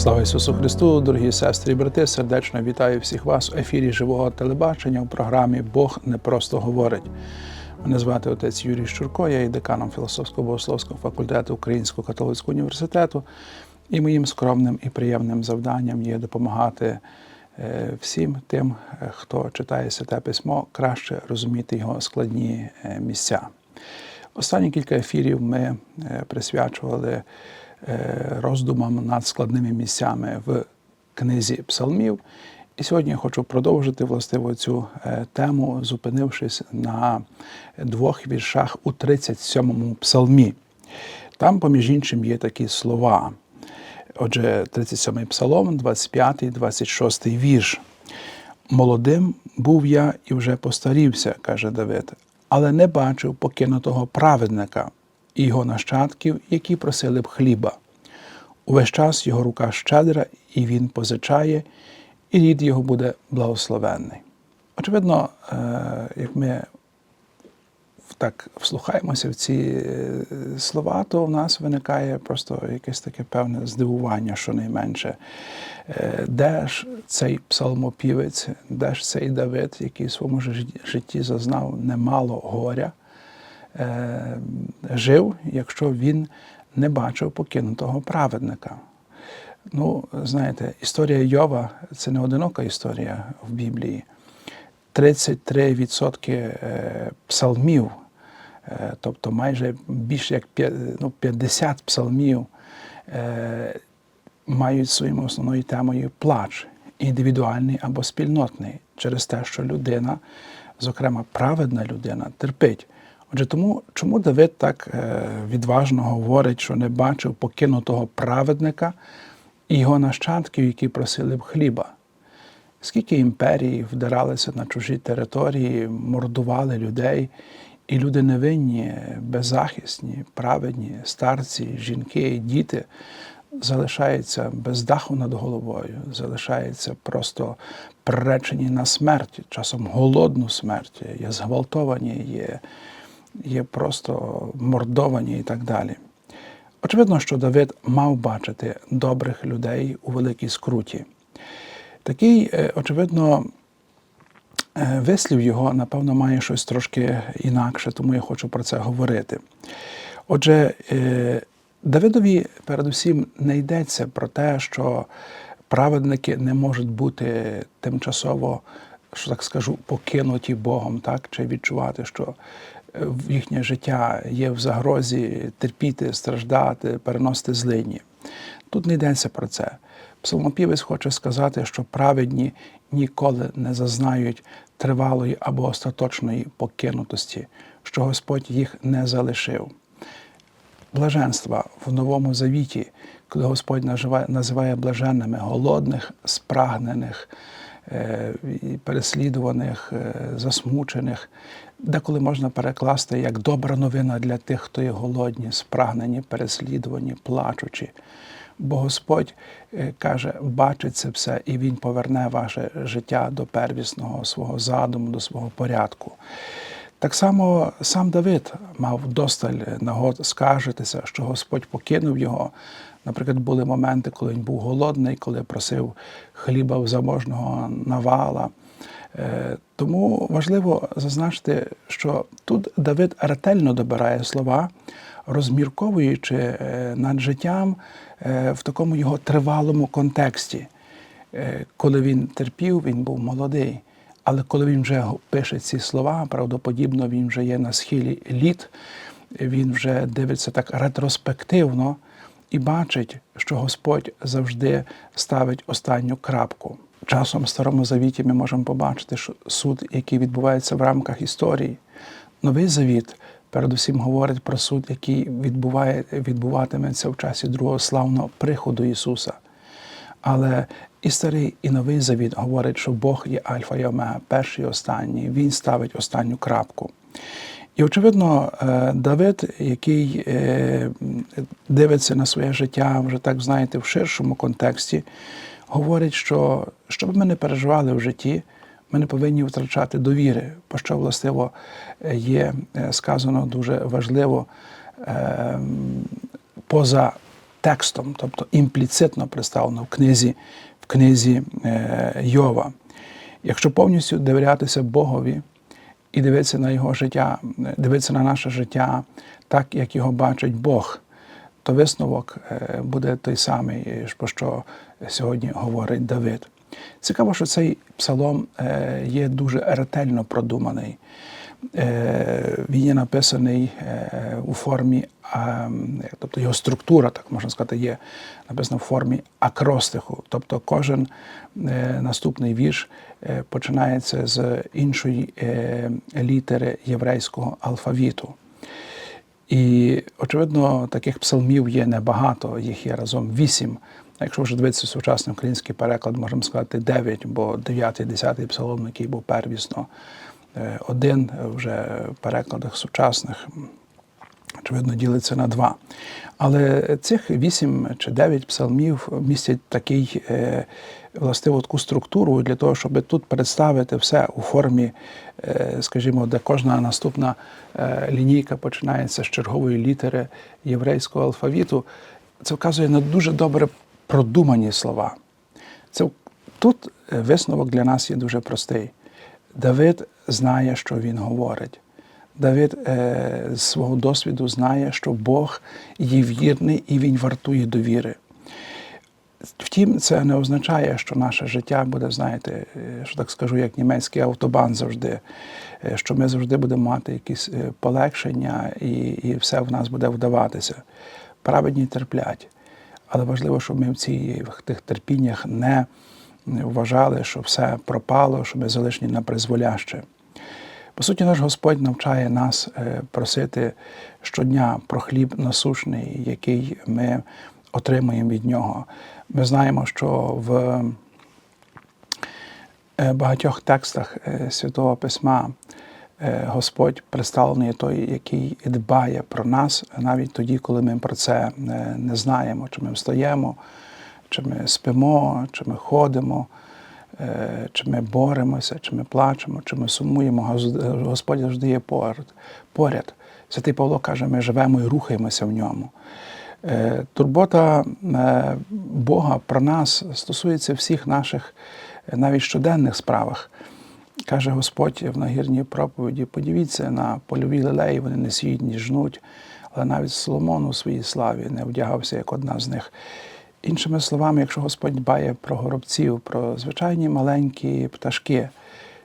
Слава Ісусу Христу, дорогі сестри і брати, сердечно вітаю всіх вас у ефірі живого телебачення у програмі Бог не просто говорить. Мене звати отець Юрій Щурко, я є деканом філософсько богословського факультету Українського католицького університету. І моїм скромним і приємним завданням є допомагати е, всім тим, е, хто читає святе письмо, краще розуміти його складні е, місця. Останні кілька ефірів ми присвячували роздумам над складними місцями в книзі псалмів. І сьогодні я хочу продовжити властиво цю е, тему, зупинившись на двох віршах у 37-му псалмі. Там, поміж іншим, є такі слова. Отже, 37-й псалом, 25-й, 26-й вірш. Молодим був я і вже постарівся, каже Давид, але не бачив покинутого праведника і його нащадків, які просили б хліба. Увесь час його рука щедра, і він позичає, і рід його буде благословенний. Очевидно, е, як ми так вслухаємося в ці е, слова, то в нас виникає просто якесь таке певне здивування, щонайменше. Е, Де ж цей псалмопівець, де ж цей Давид, який в своєму житті зазнав немало горя, жив, якщо він не бачив покинутого праведника. Ну, знаєте, історія Йова це не одинока історія в Біблії. 33% е, псалмів, е, тобто майже більше як ну, 50 псалмів, е, мають своєю основною темою плач, індивідуальний або спільнотний, через те, що людина, зокрема праведна людина, терпить. Отже, тому чому Давид так е, відважно говорить, що не бачив покинутого праведника і його нащадків, які просили б хліба? Скільки імперій вдиралися на чужі території, мордували людей, і люди невинні, беззахисні, праведні, старці, жінки, діти залишаються без даху над головою, залишаються просто приречені на смерть, часом голодну смерть, є зґвалтовані, є, є просто мордовані і так далі. Очевидно, що Давид мав бачити добрих людей у великій скруті. Такий, е, очевидно, е, вислів його, напевно, має щось трошки інакше, тому я хочу про це говорити. Отже, е, Давидові передусім не йдеться про те, що праведники не можуть бути тимчасово, що так скажу, покинуті Богом, так, чи відчувати, що е, їхнє життя є в загрозі терпіти, страждати, переносити злині. Тут не йдеться про це. Псалмопівець хоче сказати, що праведні ніколи не зазнають тривалої або остаточної покинутості, що Господь їх не залишив. Блаженства в Новому Завіті, коли Господь називає, блаженними голодних, спрагнених, переслідуваних, е, засмучених, деколи можна перекласти як добра новина для тих, хто є голодні, спрагнені, переслідувані, плачучі. Бо Господь е, каже, бачить це все, і Він поверне ваше життя до первісного свого задуму, до свого порядку. Так само сам Давид мав досталь нагод скаржитися, що Господь покинув його. Наприклад, були моменти, коли він був голодний, коли просив хліба в заможного навала. Е, Тому важливо зазначити, що тут Давид ретельно добирає слова, розмірковуючи е, над життям е, в такому його тривалому контексті. Коли він терпів, він був молодий. Але коли він вже пише ці слова, правдоподібно він вже є на схилі літ, він вже дивиться так ретроспективно і бачить, що Господь завжди ставить останню крапку. Часом в Старому Завіті ми можемо побачити що суд, який відбувається в рамках історії. Новий Завіт передусім говорить про суд, який відбуває, відбуватиметься в часі другого славного приходу Ісуса. Але і старий, і новий завіт говорить, що Бог є Альфа і Омега, перший і останній. Він ставить останню крапку. І, очевидно, е, Давид, який е, дивиться на своє життя вже так, знаєте, в ширшому контексті, говорить, що що б ми не переживали в житті, ми не повинні втрачати довіри, про що властиво є е, сказано дуже важливо поза текстом, тобто імпліцитно представлено в книзі, в книзі Йова. Якщо повністю довірятися Богові і дивитися на його життя, дивитися на наше життя так, як його бачить Бог, то висновок е, буде той самий, про що сьогодні говорить Давид. Цікаво, що цей псалом е, є дуже ретельно продуманий. Він є написаний у формі, тобто його структура, так можна сказати, є написана в формі акростиху. Тобто кожен наступний вірш починається з іншої літери єврейського алфавіту. І, очевидно, таких псалмів є небагато, їх є разом вісім. Якщо вже дивитися сучасний український переклад, можемо сказати дев'ять, бо дев'ятий, десятий псалом, який був первісно, е, один вже в перекладах сучасних, очевидно, ділиться на два. Але цих вісім чи дев'ять псалмів містять такий е, властиву таку структуру для того, щоб тут представити все у формі, е, скажімо, де кожна наступна е, лінійка починається з чергової літери єврейського алфавіту. Це вказує на дуже добре продумані слова. Це Тут висновок для нас є дуже простий. Давид знає, що він говорить. Давид е, з свого досвіду знає, що Бог є вірний і Він вартує довіри. Втім, це не означає, що наше життя буде, знаєте, е, що так скажу, як німецький автобан завжди, е, що ми завжди будемо мати якісь е, полегшення і і все в нас буде вдаватися. Праведні терплять. Але важливо, щоб ми в в тих терпіннях не вважали, що все пропало, що ми залишні на призволяще. По суті, наш Господь навчає нас просити щодня про хліб насушний, який ми отримуємо від нього. Ми знаємо, що в е, багатьох текстах е, Святого Письма е, Господь представлений той, який дбає про нас навіть тоді, коли ми про це не знаємо, чи ми встаємо, чи ми спимо, чи ми ходимо, чи ми боремося, чи ми плачемо, чи ми сумуємо. Господь завжди є поряд. Святий Павло каже, ми живемо і рухаємося в ньому. Е, турбота е, Бога про нас стосується всіх наших е, навіть щоденних справах. Каже Господь в нагірній проповіді: подивіться на польові лилеї, вони не сіють, ні жнуть, але навіть Соломон у своїй славі не вдягався як одна з них. Іншими словами, якщо Господь дбає про горобців, про звичайні маленькі пташки,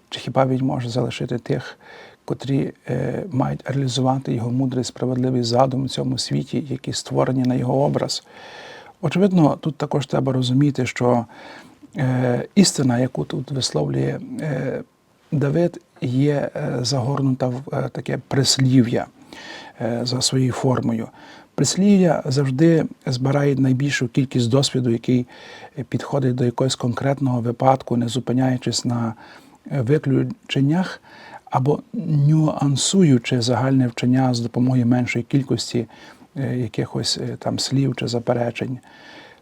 чи хіба він може залишити тих, котрі е, мають реалізувати його мудрий справедливий задум у цьому світі, які створені на його образ. Очевидно, тут також треба розуміти, що е, істина, яку тут висловлює е, Давид, є загорнута в таке прислів'я за своєю формою. Прислів'я завжди збирає найбільшу кількість досвіду, який підходить до якогось конкретного випадку, не зупиняючись на виключеннях, або нюансуючи загальне вчення з допомогою меншої кількості е, якихось е, там слів чи заперечень.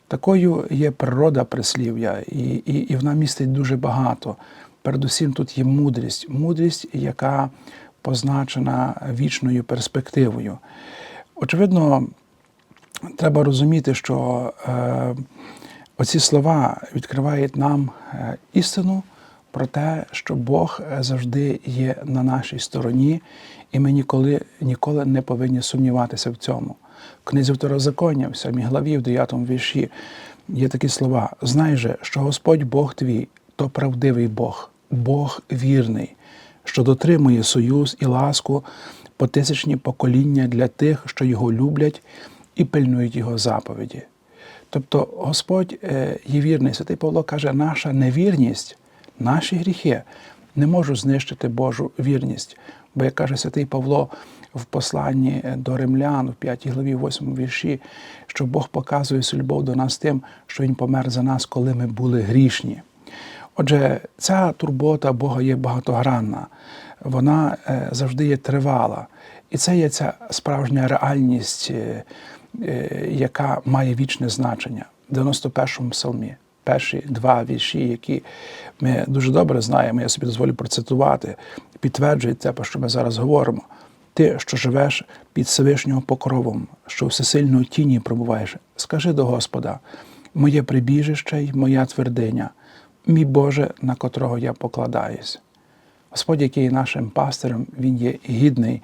Такою є природа прислів'я, і, і, і вона містить дуже багато. Передусім тут є мудрість, мудрість, яка позначена вічною перспективою. Очевидно, треба розуміти, що е, оці слова відкривають нам е, істину про те, що Бог е, завжди є на нашій стороні, і ми ніколи ніколи не повинні сумніватися в цьому. В книзі Второзаконня, в 7 главі, в 9 вірші, є такі слова: Знай же, що Господь Бог твій то правдивий Бог, Бог вірний, що дотримує союз і ласку по тисячні покоління для тих, що його люблять і пильнують його заповіді. Тобто Господь е, є вірний. Святий Павло каже, наша невірність Наші гріхи не можуть знищити Божу вірність. Бо, як каже святий Павло в посланні до римлян, в 5 главі, 8 вірші, що Бог показує свою любов до нас тим, що Він помер за нас, коли ми були грішні. Отже, ця турбота Бога є багатогранна, вона е, завжди є тривала. І це є ця справжня реальність, е, е, яка має вічне значення в 91-му псалмі перші два вірші, які ми дуже добре знаємо, я собі дозволю процитувати, підтверджують те, про що ми зараз говоримо. Ти, що живеш під Всевишнього покровом, що всесильної тіні пробуваєш, скажи до Господа, моє прибіжище й моя твердиня, мій Боже, на котрого я покладаюсь. Господь, який є нашим пастирем, Він є гідний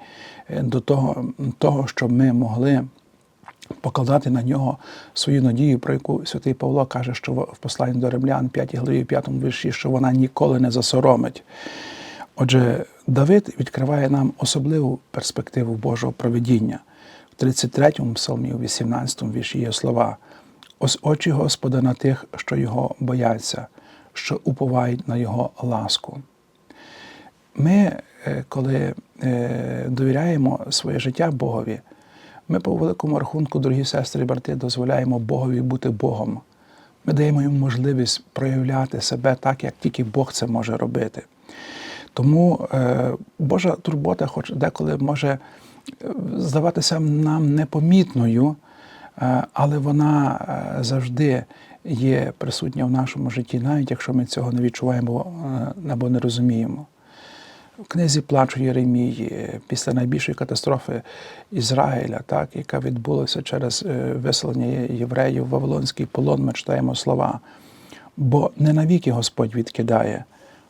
е, до того, того, щоб ми могли покладати на нього свою надію, про яку святий Павло каже, що в посланні до римлян, 5 главі, 5 вірші, що вона ніколи не засоромить. Отже, Давид відкриває нам особливу перспективу Божого проведіння. В 33-му псалмі, у 18-му вірші є слова: Ось очі Господа на тих, що його бояться, що уповають на Його ласку. Ми, е, коли е, довіряємо своє життя Богові, ми по великому рахунку, дорогі сестри і брати, дозволяємо Богові бути Богом. Ми даємо йому можливість проявляти себе так, як тільки Бог це може робити. Тому е, Божа турбота, хоч деколи може здаватися нам непомітною, але вона завжди є присутня в нашому житті, навіть якщо ми цього не відчуваємо або не розуміємо. В книзі плачу Єремії після найбільшої катастрофи Ізраїля, так, яка відбулася через е, виселення євреїв в Вавилонський полон, ми читаємо слова. Бо не навіки Господь відкидає,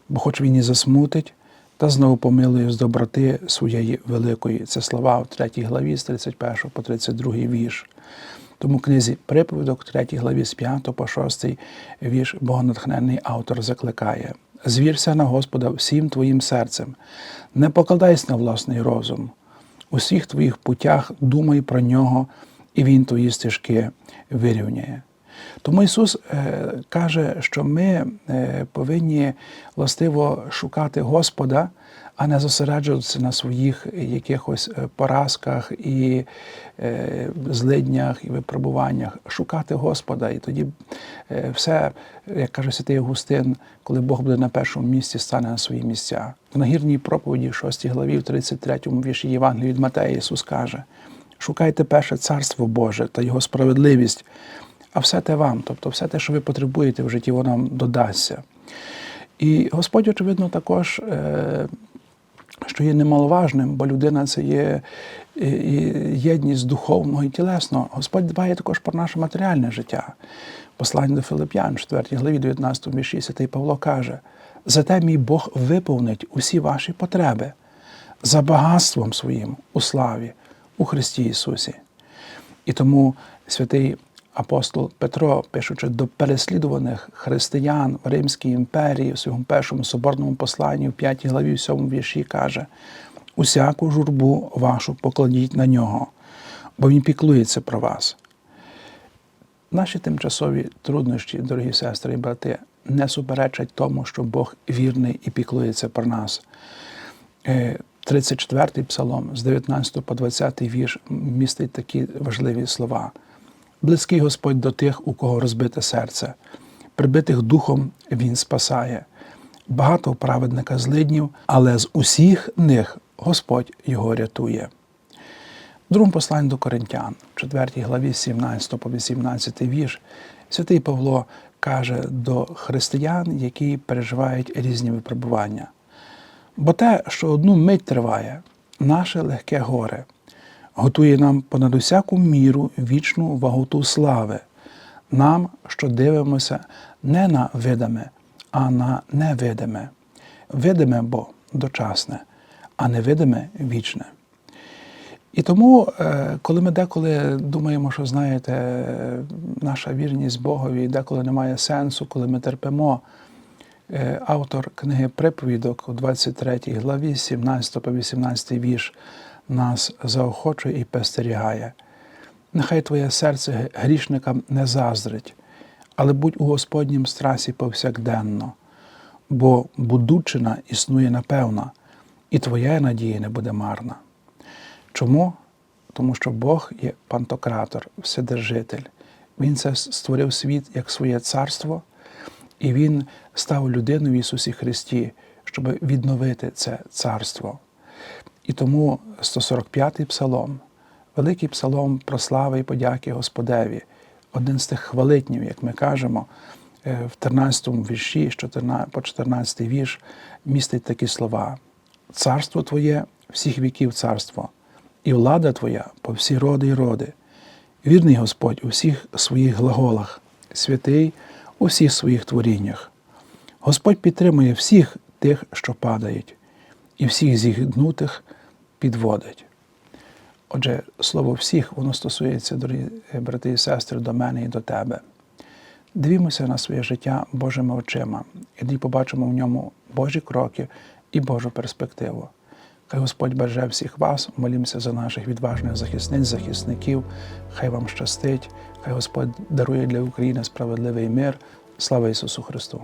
бо хоч він і засмутить, та знову помилує з доброти своєї великої. Це слова в 3 главі з 31 по 32 вірш. Тому в книзі приповідок, 3 главі з 5 по 6 вірш богонатхненний автор закликає. Звірся на Господа всім твоїм серцем, не покладайся на власний розум. У всіх твоїх путях думай про нього, і Він твої стежки вирівняє. Тому Ісус е, каже, що ми е, повинні властиво шукати Господа, а не зосереджуватися на своїх якихось е, поразках і злиднях і випробуваннях, шукати Господа. І тоді все, як каже Святий Августин, коли Бог буде на першому місці, стане на свої місця. В нагірній проповіді, 6 главі, в 33 вірші Євангелії від Матея, Ісус каже: шукайте перше царство Боже та Його справедливість. А все те вам, тобто все те, що ви потребуєте в житті, воно вам додасться. І Господь, очевидно, також, е, що є немаловажним, бо людина це є єдність духовного і тілесного. Господь дбає також про наше матеріальне життя. Послання до Филип'ян, 4 главі 19 вірші, Святий Павло каже: зате мій Бог виповнить усі ваші потреби за багатством своїм у славі у Христі Ісусі. І тому святий апостол Петро, пишучи до переслідуваних християн в Римській імперії, в своєму першому соборному посланні, в 5 главі, в 7 вірші, каже: усяку журбу вашу покладіть на нього, бо Він піклується про вас. Наші тимчасові труднощі, дорогі сестри і брати, не суперечать тому, що Бог вірний і піклується про нас. 34-й псалом з 19 по 20 вірш містить такі важливі слова. Близький Господь до тих, у кого розбите серце, прибитих духом Він спасає. Багато праведника злиднів, але з усіх них Господь його рятує. В другому посланні до Коринтян, в 4 главі 17 по 18 вірш, святий Павло каже до християн, які переживають різні випробування. Бо те, що одну мить триває, наше легке горе, готує нам понад усяку міру вічну ваготу слави, нам, що дивимося не на видиме, а на невидиме. Видиме, бо дочасне, а невидиме вічне. І тому, е, коли ми деколи думаємо, що знаєте, наша вірність Богові деколи немає сенсу, коли ми терпимо, е, автор книги Приповідок у 23 главі, 17 по 18 вірш, нас заохочує і постерігає. Нехай твоє серце грішникам не заздрить, але будь у Господнім страсі повсякденно, бо будучина існує напевно, і твоя надія не буде марна. Чому? Тому що Бог є пантократор, вседержитель. Він це створив світ як своє царство, і Він став людину в Ісусі Христі, щоб відновити це царство. І тому 145-й псалом, великий псалом про слави і подяки Господеві, один з тих хвалитнів, як ми кажемо, е, в 13 вірші, по 14 вірш, містить такі слова: Царство Твоє всіх віків царство, і влада Твоя по всі роди й роди. Вірний Господь у всіх своїх глаголах, святий у всіх своїх творіннях. Господь підтримує всіх тих, що падають, і всіх зігнутих підводить. Отже, слово всіх, воно стосується, дорогі брати і сестри, до мене і до тебе. Дивімося на своє життя Божими очима, і тоді побачимо в ньому Божі кроки і Божу перспективу. Хай Господь береже всіх вас, молімося за наших відважних захисниць, захисників. Хай вам щастить, хай Господь дарує для України справедливий мир. Слава Ісусу Христу!